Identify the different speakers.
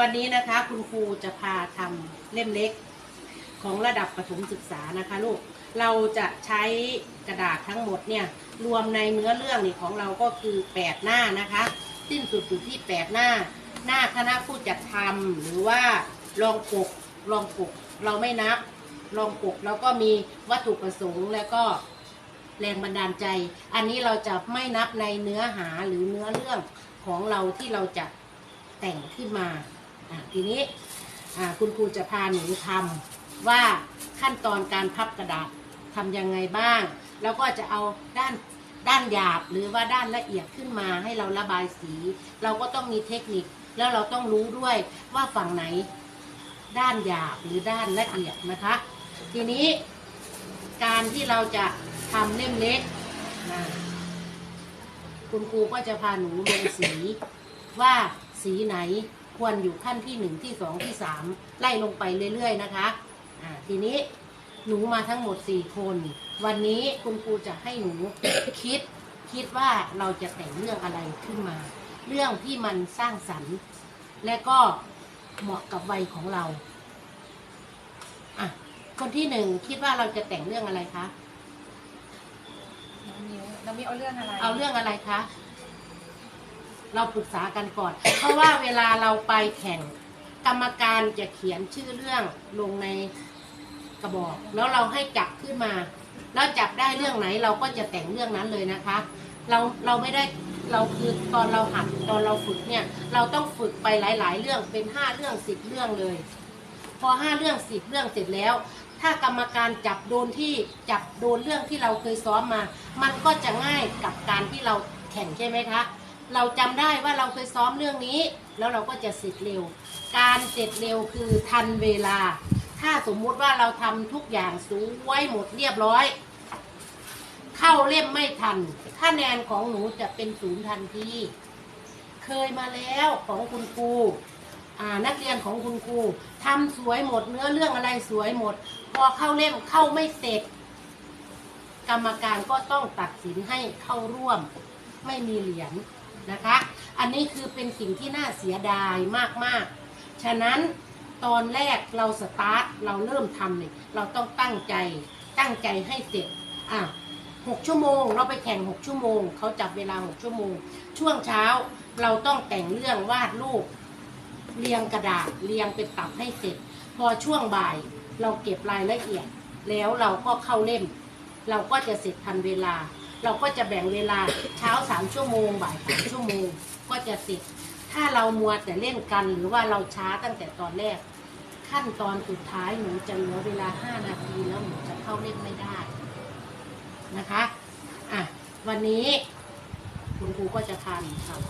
Speaker 1: วันนี้นะคะคุณครูจะพาทำเล่มเล็กของระดับประถมศึกษานะคะลูก เราจะใช้กระดาษทั้งหมดเนี่ยรวมในเนื้อเรื่องนี่ของเราก็คือ 8 หน้านะคะ สิ้นสุดอยู่ที่ 8 หน้า หน้าคณะผู้จัดทำหรือว่ารองปกรองปกเราไม่นับรองปกแล้วก็มีวัตถุประสงค์แล้วก็แรงบันดาลใจ อันนี้เราจะไม่นับในเนื้อหาหรือเนื้อเรื่องของเราที่เราจะแต่งขึ้นมา อะทีนี้อ่าคุณครูจะพาหนูทำว่าขั้นตอนการพับกระดาษทำยังไงบ้าง แล้วก็จะเอาด้านด้านหยาบหรือว่าด้านละเอียดขึ้นมาให้เราระบายสี เราก็ต้องมีเทคนิคแล้วเราต้องรู้ด้วยว่าฝั่งไหนด้านหยาบหรือด้านละเอียดนะคะ ทีนี้การที่เราจะทำเล่มเล็กนะคุณครูก็จะพาหนูลงสีว่าสีไหน ควรอยู่ขั้นที่หนึ่งที่สองที่สามไล่ลงไปเรื่อยๆนะคะอ่าทีนี้หนูมาทั้งหมดสี่คน วันนี้คุณครูจะให้หนู คิดคิดว่าเราจะแต่งเรื่องอะไรขึ้นมา เรื่องที่มันสร้างสรรค์ และก็เหมาะกับวัยของเราอะคนที่หนึ่งคิดว่าเราจะแต่งเรื่องอะไรคะ
Speaker 2: น้องมิวน้องมิวเอาเรื่องอะไร
Speaker 1: เอาเรื่องอะไรคะ เราปรึกษากันก่อน เพราะว่าเวลาเราไปแข่งกรรมการจะเขียนชื่อเรื่องลงในกระบอก แล้วเราให้จับขึ้นมา แล้วจับได้เรื่องไหนเราก็จะแต่งเรื่องนั้นเลยนะคะ เราเราไม่ได้เราคือตอนเราหัดตอนเราฝึกเนี่ย เราต้องฝึกไปหลาย ๆ เรื่องเป็นห้าเรื่องสิบเรื่องเลย พอห้าเรื่องสิบเรื่องเสร็จแล้ว ถ้ากรรมการจับโดนที่จับโดนเรื่องที่เราเคยซ้อมมา มันก็จะง่ายกับการที่เราแข่งใช่ไหมคะ เราจำได้ว่าเราเคยซ้อมเรื่องนี้ แล้วเราก็จะเสร็จเร็ว การเสร็จเร็วคือทันเวลา ถ้าสมมุติว่าเราทำทุกอย่างสวยหมดเรียบร้อย เข้าเล่มไม่ทันคะแนนของหนูจะเป็นศูนย์ทันทีเคยมาแล้วของคุณครูนักเรียนของคุณครูทำสวยหมดเนื้อเรื่องอะไรสวยหมด พอเข้าเล่มเข้าไม่เสร็จ กรรมการก็ต้องตัดสินให้เข้าร่วม ไม่มีเหรียญ นะคะ อันนี้คือเป็นสิ่งที่น่าเสียดายมากๆ ฉะนั้นตอนแรกเราสตาร์ทเราเริ่มทำเนี่ยเราต้องตั้งใจตั้งใจให้เสร็จอะหกชั่วโมง เราไปแข่งหกชั่วโมงเขาจับเวลาหกชั่วโมง ช่วงเช้าเราต้องแต่งเรื่องวาดรูปเรียงกระดาษเรียงเป็นตับให้เสร็จ พอช่วงบ่ายเราเก็บรายละเอียด แล้วเราก็เข้าเล่ม เราก็จะเสร็จทันเวลา เราก็จะแบ่งเวลาเช้าสามชั่วโมงบ่ายสามชั่วโมงก็จะเสร็จ ถ้าเรามัวแต่เล่นกันหรือว่าเราช้าตั้งแต่ตอนแรก ขั้นตอนสุดท้ายหนูจะเหลือเวลาห้านาทีแล้วหนูจะเข้าเล่มไม่ได้นะคะอะวันนี้คุณครูก็จะพาหนูทำ